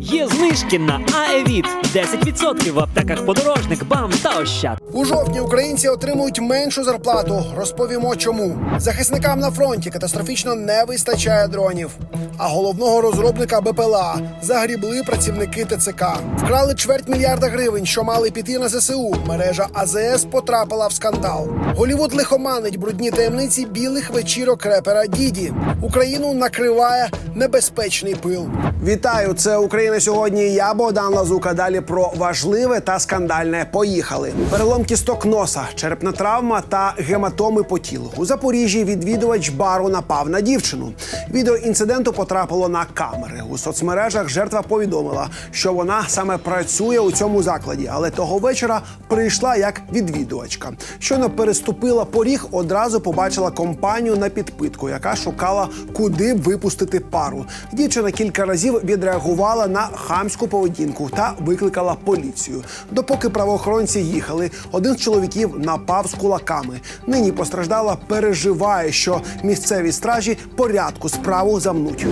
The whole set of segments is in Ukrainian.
Є знижки на Аевіт 10% в аптеках подорожник, бам та ощад. У жовтні українці отримують меншу зарплату. Розповімо чому. Захисникам на фронті катастрофічно не вистачає дронів. А головного розробника БПЛА загрібли працівники ТЦК. Вкрали чверть мільярда гривень, що мали піти на ЗСУ. Мережа АЗС потрапила в скандал. Голівуд лихоманить брудні таємниці білих вечірок репера Діді. Україну накриває небезпечний пил. Вітаю, це Україна сьогодні. Я Богдан Лазука. Далі про важливе та скандальне. Поїхали. Перелом кісток носа, черепна травма та гематоми по тілу. У Запоріжжі відвідувач бару напав на дівчину. Відео інциденту потрапило на камери. У соцмережах жертва повідомила, що вона саме працює у цьому закладі, але того вечора прийшла як відвідувачка. Щойно переступила поріг, одразу побачила компанію на підпитку, яка шукала, куди випустити пару. Дівчина кілька разів відреагувала на хамську поведінку та викликала поліцію. Допоки правоохоронці їхали, один з чоловіків напав з кулаками. Нині постраждала, переживає, що місцеві стражі порядку справу замнуть.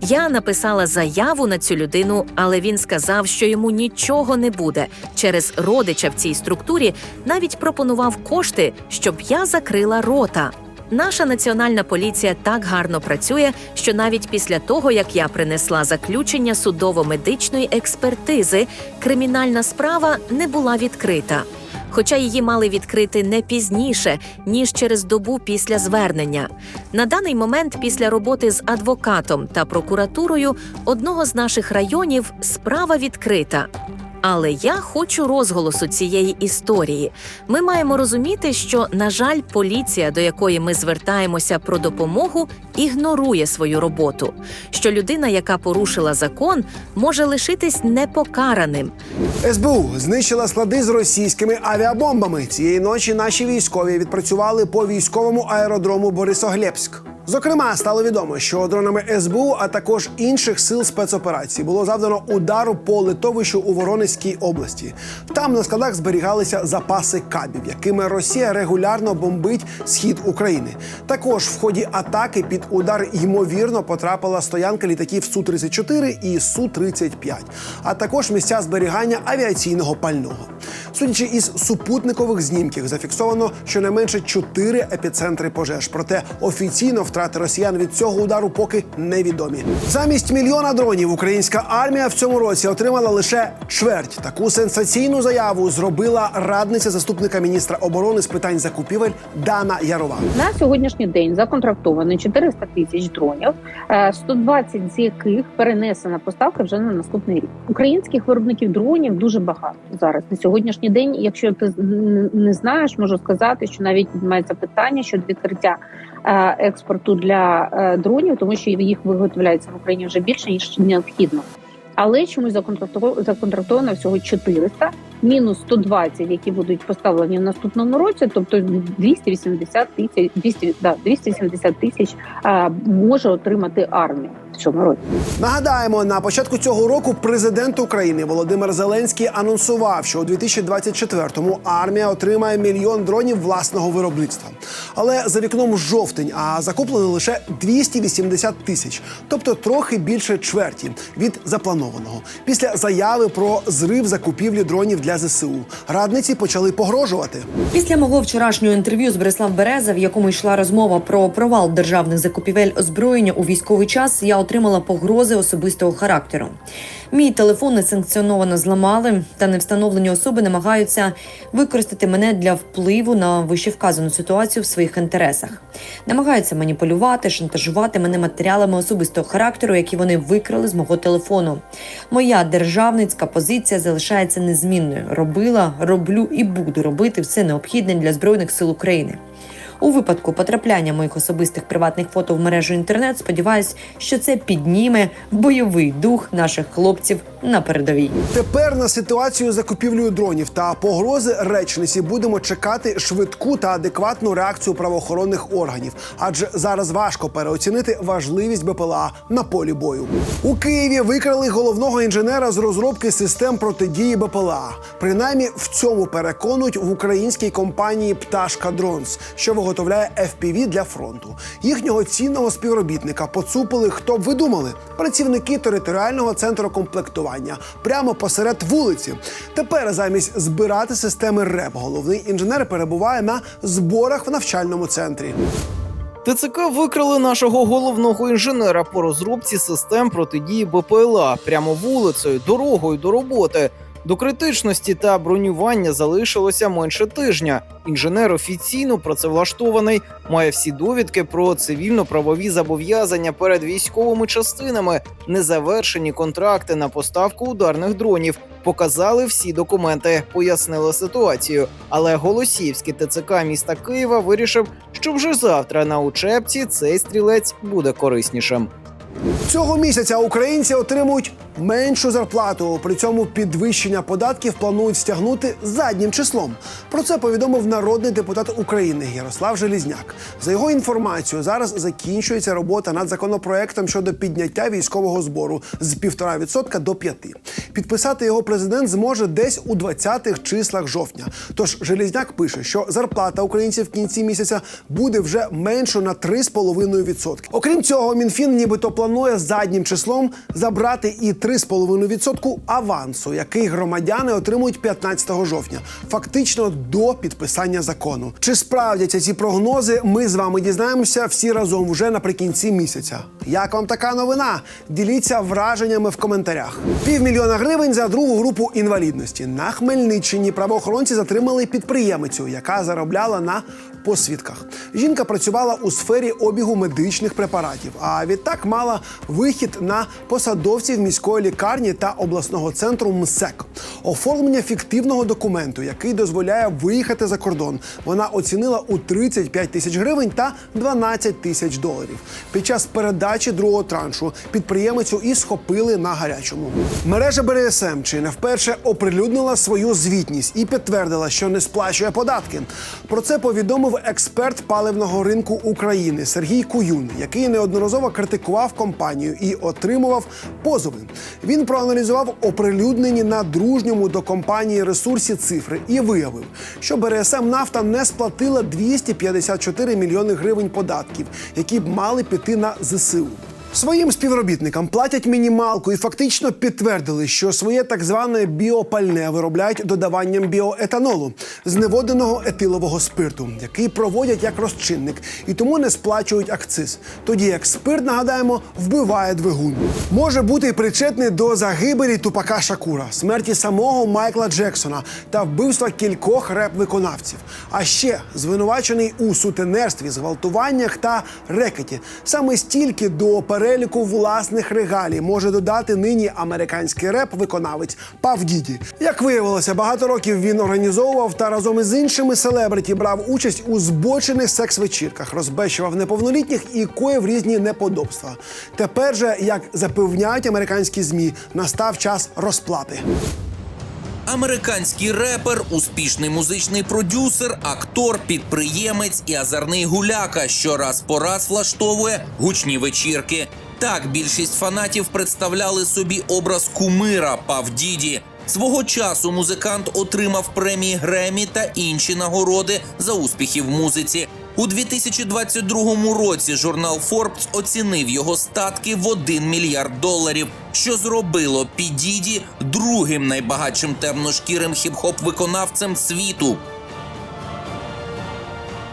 Я написала заяву на цю людину, але він сказав, що йому нічого не буде. Через родича в цій структурі навіть пропонував кошти, щоб я закрила рота. Наша національна поліція так гарно працює, що навіть після того, як я принесла заключення судово-медичної експертизи, кримінальна справа не була відкрита. Хоча її мали відкрити не пізніше, ніж через добу після звернення. На даний момент, після роботи з адвокатом та прокуратурою одного з наших районів, справа відкрита. Але я хочу розголосу цієї історії. Ми маємо розуміти, що, на жаль, поліція, до якої ми звертаємося про допомогу, ігнорує свою роботу. Що людина, яка порушила закон, може лишитись непокараним. СБУ знищила склади з російськими авіабомбами. Цієї ночі наші військові відпрацювали по військовому аеродрому Борисоглебськ. Зокрема, стало відомо, що дронами СБУ, а також інших сил спецоперацій було завдано удару по литовищу у Воронезькій області. Там на складах зберігалися запаси кабів, якими Росія регулярно бомбить схід України. Також в ході атаки під удар ймовірно потрапила стоянка літаків су 34 і су 35 а також місця зберігання авіаційного пального. Судячи із супутникових знімків, зафіксовано щонайменше чотири епіцентри пожеж. Проте офіційно втрати росіян від цього удару поки невідомі. Замість мільйона дронів українська армія в цьому році отримала лише чверть. Таку сенсаційну заяву зробила радниця заступника міністра оборони з питань закупівель Дана Ярова. На сьогоднішній день законтрактовано 400 тисяч дронів, е, 120 з яких перенесена поставка вже на наступний рік. Українських виробників дронів дуже багато зараз. На сьогоднішній день, якщо ти не знаєш, можу сказати, що навіть піднімається питання щодо відкриття е, експорту для е, дронів, тому що їх виготовляється в Україні вже більше ніж необхідно. Але чомусь законтрактовано всього 400, мінус 120, які будуть поставлені в наступному році, тобто 280 тисяч 200, да, 270 тисяч а, може отримати армія в цьому році. Нагадаємо, на початку цього року президент України Володимир Зеленський анонсував, що у 2024-му армія отримає мільйон дронів власного виробництва. Але за вікном жовтень, а закуплено лише 280 тисяч, тобто трохи більше чверті від запланованого. Після заяви про зрив закупівлі дронів для ЗСУ радниці почали погрожувати. Після мого вчорашнього інтерв'ю з Борислав Береза, в якому йшла розмова про провал державних закупівель озброєння у військовий час, я отримала погрози особистого характеру. Мій телефон несанкціоновано зламали, та невстановлені особи намагаються використати мене для впливу на вищевказану ситуацію в своїх інтересах. Намагаються маніпулювати, шантажувати мене матеріалами особистого характеру, які вони викрали з мого телефону. Моя державницька позиція залишається незмінною. Робила, роблю і буду робити все необхідне для збройних сил України. У випадку потрапляння моїх особистих приватних фото в мережу інтернет, сподіваюсь, що це підніме бойовий дух наших хлопців на передовій. Тепер на ситуацію закупівлею дронів та погрози речниці будемо чекати швидку та адекватну реакцію правоохоронних органів, адже зараз важко переоцінити важливість БПЛА на полі бою. У Києві викрали головного інженера з розробки систем протидії БПЛА. Принаймні в цьому переконують в українській компанії Пташка Дронс, що виготовляє виготовляє FPV для фронту. Їхнього цінного співробітника поцупили, хто б ви думали, працівники територіального центру комплектування прямо посеред вулиці. Тепер замість збирати системи РЕП, головний інженер перебуває на зборах в навчальному центрі. ТЦК викрили нашого головного інженера по розробці систем протидії БПЛА прямо вулицею, дорогою до роботи. До критичності та бронювання залишилося менше тижня. Інженер офіційно працевлаштований, має всі довідки про цивільно-правові зобов'язання перед військовими частинами, незавершені контракти на поставку ударних дронів. Показали всі документи, пояснили ситуацію. Але Голосіївський ТЦК міста Києва вирішив, що вже завтра на учебці цей стрілець буде кориснішим. Цього місяця українці отримують меншу зарплату. При цьому підвищення податків планують стягнути заднім числом. Про це повідомив народний депутат України Ярослав Желізняк. За його інформацією, зараз закінчується робота над законопроектом щодо підняття військового збору з 1,5% до 5%. Підписати його президент зможе десь у 20-х числах жовтня. Тож Желізняк пише, що зарплата українців в кінці місяця буде вже меншою на 3,5%. Окрім цього, мінфін нібито планує заднім числом забрати і 3,5% авансу, який громадяни отримують 15 жовтня, фактично до підписання закону. Чи справдяться ці прогнози? Ми з вами дізнаємося всі разом вже наприкінці місяця. Як вам така новина? Діліться враженнями в коментарях. Півмільйона гривень за другу групу інвалідності на Хмельниччині правоохоронці затримали підприємицю, яка заробляла на посвідках. Жінка працювала у сфері обігу медичних препаратів, а відтак мала вихід на посадовців міської лікарні та обласного центру МСЕК. Оформлення фіктивного документу, який дозволяє виїхати за кордон, вона оцінила у 35 тисяч гривень та 12 тисяч доларів. Під час передачі другого траншу підприємицю і схопили на гарячому. Мережа БРСМ чи не вперше оприлюднила свою звітність і підтвердила, що не сплачує податки. Про це повідомив експерт паливного ринку України Сергій Куюн, який неодноразово критикував компанію і отримував позови. Він проаналізував оприлюднені на дружньому до компанії ресурсі цифри і виявив, що БРСМ нафта не сплатила 254 мільйони гривень податків, які б мали піти на ЗСУ. Своїм співробітникам платять мінімалку і фактично підтвердили, що своє так зване біопальне виробляють додаванням біоетанолу зневоденого етилового спирту, який проводять як розчинник, і тому не сплачують акциз. Тоді як спирт, нагадаємо, вбиває двигун. Може бути причетний до загибелі тупака Шакура, смерті самого Майкла Джексона та вбивства кількох реп-виконавців. А ще звинувачений у сутенерстві, зґвалтуваннях та рекеті. Саме стільки до переліку власних регалій може додати нині американський реп-виконавець Пав Діді. Як виявилося, багато років він організовував та разом із іншими селебриті брав участь у збочених секс-вечірках, розбещував неповнолітніх і коїв різні неподобства. Тепер же, як запевняють американські змі, настав час розплати. Американський репер, успішний музичний продюсер, актор, підприємець і азарний гуляка, що раз по раз влаштовує гучні вечірки. Так більшість фанатів представляли собі образ кумира Пав Діді. Свого часу музикант отримав премії Гремі та інші нагороди за успіхи в музиці. У 2022 році журнал Forbes оцінив його статки в 1 мільярд доларів, що зробило Підіді другим найбагатшим темношкірим хіп-хоп виконавцем світу.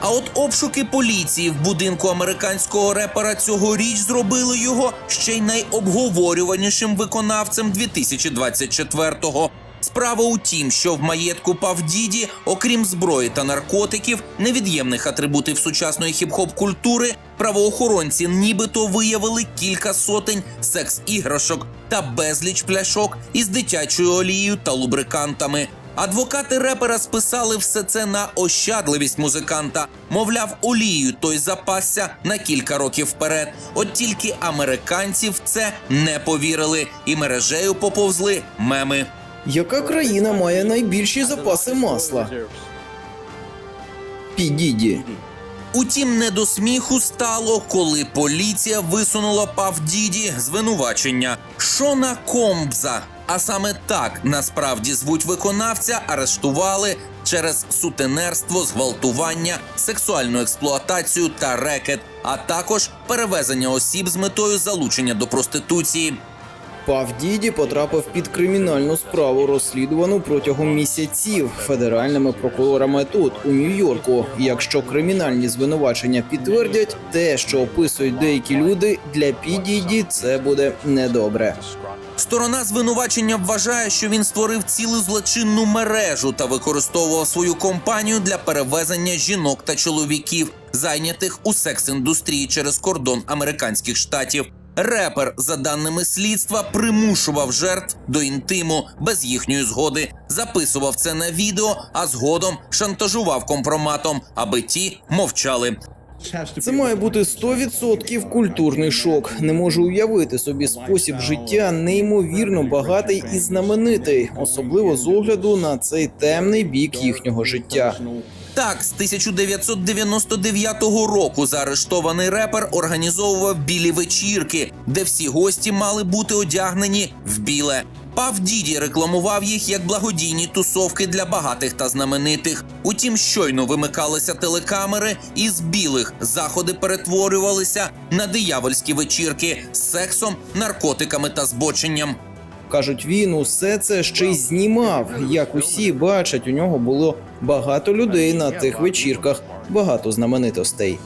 А от обшуки поліції в будинку американського репера цьогоріч зробили його ще й найобговорюванішим виконавцем 2024-го. Справа у тім, що в маєтку Павдіді, окрім зброї та наркотиків, невід'ємних атрибутів сучасної хіп-хоп культури, правоохоронці нібито виявили кілька сотень секс-іграшок та безліч пляшок із дитячою олією та лубрикантами. Адвокати репера списали все це на ощадливість музиканта. Мовляв, олією той запасся на кілька років вперед. От тільки американці в це не повірили, і мережею поповзли меми. Яка країна має найбільші запаси масла? Підіді. Утім, не до сміху стало, коли поліція висунула Павдіді звинувачення Шона Комбза. А саме так насправді звуть виконавця, арештували через сутенерство, зґвалтування, сексуальну експлуатацію та рекет, а також перевезення осіб з метою залучення до проституції. Пав Діді потрапив під кримінальну справу, розслідувану протягом місяців федеральними прокурорами тут, у Нью-Йорку. Якщо кримінальні звинувачення підтвердять, те, що описують деякі люди, для Підіді це буде недобре. Сторона звинувачення вважає, що він створив цілу злочинну мережу та використовував свою компанію для перевезення жінок та чоловіків, зайнятих у секс-індустрії через кордон американських штатів. Репер, за даними слідства, примушував жертв до інтиму без їхньої згоди, записував це на відео, а згодом шантажував компроматом, аби ті мовчали. Це має бути 100% культурний шок. Не можу уявити собі спосіб життя неймовірно багатий і знаменитий, особливо з огляду на цей темний бік їхнього життя. Так, з 1999 року заарештований репер організовував білі вечірки, де всі гості мали бути одягнені в біле. Пав Діді рекламував їх як благодійні тусовки для багатих та знаменитих. Утім, щойно вимикалися телекамери, і з білих заходи перетворювалися на диявольські вечірки з сексом, наркотиками та збоченням. Кажуть, він усе це ще й знімав. Як усі бачать, у нього було багато людей на тих вечірках, багато знаменитостей.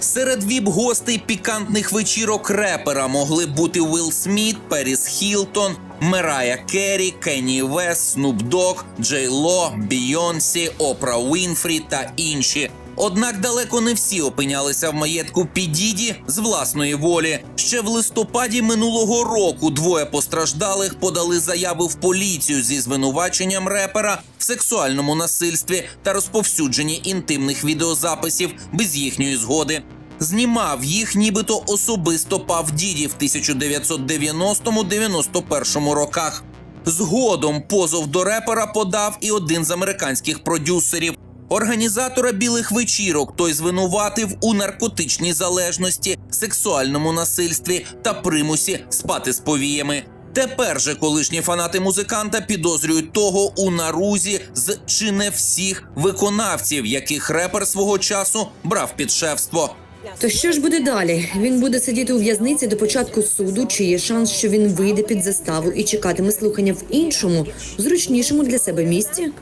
Серед віп-гостей пікантних вечірок репера могли бути Уилл Сміт, Періс Хілтон, Мерая Керрі, Кенні Вес, Снуп Дог, Джей Ло, Бійонсі, Опра Уінфрі та інші. Однак далеко не всі опинялися в маєтку Підіді з власної волі. Ще в листопаді минулого року двоє постраждалих подали заяви в поліцію зі звинуваченням репера в сексуальному насильстві та розповсюдженні інтимних відеозаписів без їхньої згоди. Знімав їх нібито особисто Пав Діді в 1990-91 роках. Згодом позов до репера подав і один з американських продюсерів. Організатора білих вечірок той звинуватив у наркотичній залежності, сексуальному насильстві та примусі спати з повіями. Тепер же колишні фанати музиканта підозрюють того у нарузі з чи не всіх виконавців, яких репер свого часу брав під шефство. То що ж буде далі? Він буде сидіти у в'язниці до початку суду, чи є шанс, що він вийде під заставу і чекатиме слухання в іншому, зручнішому для себе місці?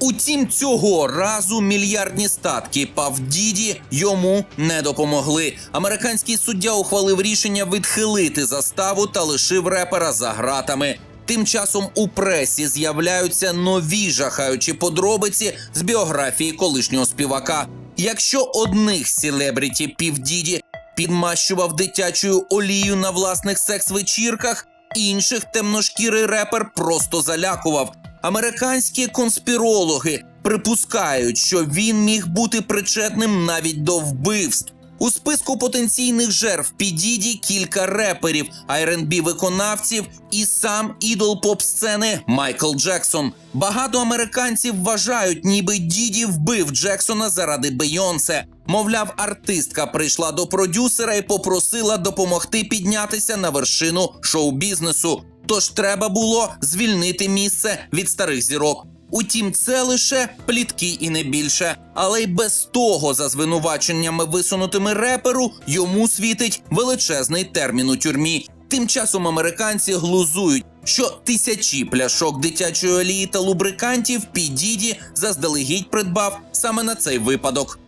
Утім, цього разу мільярдні статки Павдіді йому не допомогли. Американський суддя ухвалив рішення відхилити заставу та лишив репера за гратами. Тим часом у пресі з'являються нові жахаючі подробиці з біографії колишнього співака. Якщо одних селебріті Півдіді підмащував дитячою олією на власних секс-вечірках, інших темношкірий репер просто залякував. Американські конспірологи припускають, що він міг бути причетним навіть до вбивств. У списку потенційних жертв Підіді кілька реперів, rb виконавців і сам ідол поп-сцени Майкл Джексон. Багато американців вважають, ніби Діді вбив Джексона заради Бейонсе. Мовляв, артистка прийшла до продюсера і попросила допомогти піднятися на вершину шоу-бізнесу. Тож треба було звільнити місце від старих зірок. Утім, це лише плітки і не більше. Але й без того, за звинуваченнями висунутими реперу, йому світить величезний термін у тюрмі. Тим часом американці глузують, що тисячі пляшок дитячої олії та лубрикантів Підіді заздалегідь придбав саме на цей випадок.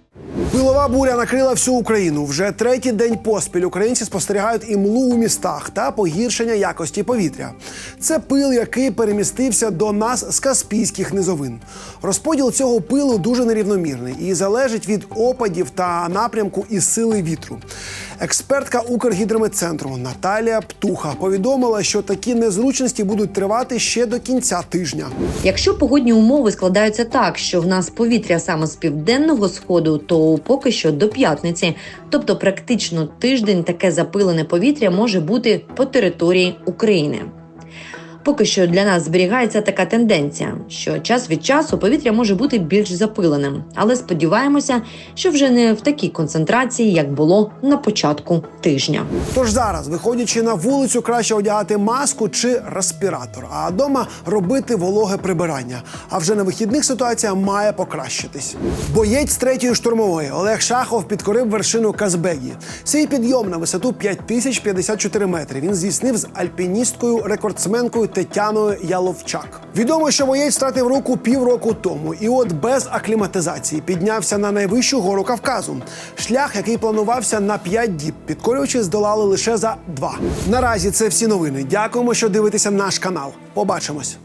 Пилова буря накрила всю Україну. Вже третій день поспіль українці спостерігають імлу у містах та погіршення якості повітря. Це пил, який перемістився до нас з каспійських низовин. Розподіл цього пилу дуже нерівномірний і залежить від опадів та напрямку і сили вітру. Експертка Укргідрометцентру Наталія Птуха повідомила, що такі незручності будуть тривати ще до кінця тижня. Якщо погодні умови складаються так, що в нас повітря саме з південного сходу, то поки що до п'ятниці, тобто практично тиждень таке запилене повітря може бути по території України. Поки що для нас зберігається така тенденція, що час від часу повітря може бути більш запиленим, але сподіваємося, що вже не в такій концентрації, як було на початку тижня. Тож зараз, виходячи на вулицю, краще одягати маску чи респіратор, а вдома робити вологе прибирання. А вже на вихідних ситуація має покращитись. Боєць третьої штурмової Олег Шахов підкорив вершину Казбегі. Свій підйом на висоту 5054 метри. Він здійснив з альпіністкою рекордсменкою Тетяною Яловчак. Відомо, що боєць втратив руку півроку тому, і от без акліматизації піднявся на найвищу гору Кавказу. Шлях, який планувався на 5 діб, підкорюючи, здолали лише за два. Наразі це всі новини. Дякуємо, що дивитеся наш канал. Побачимось.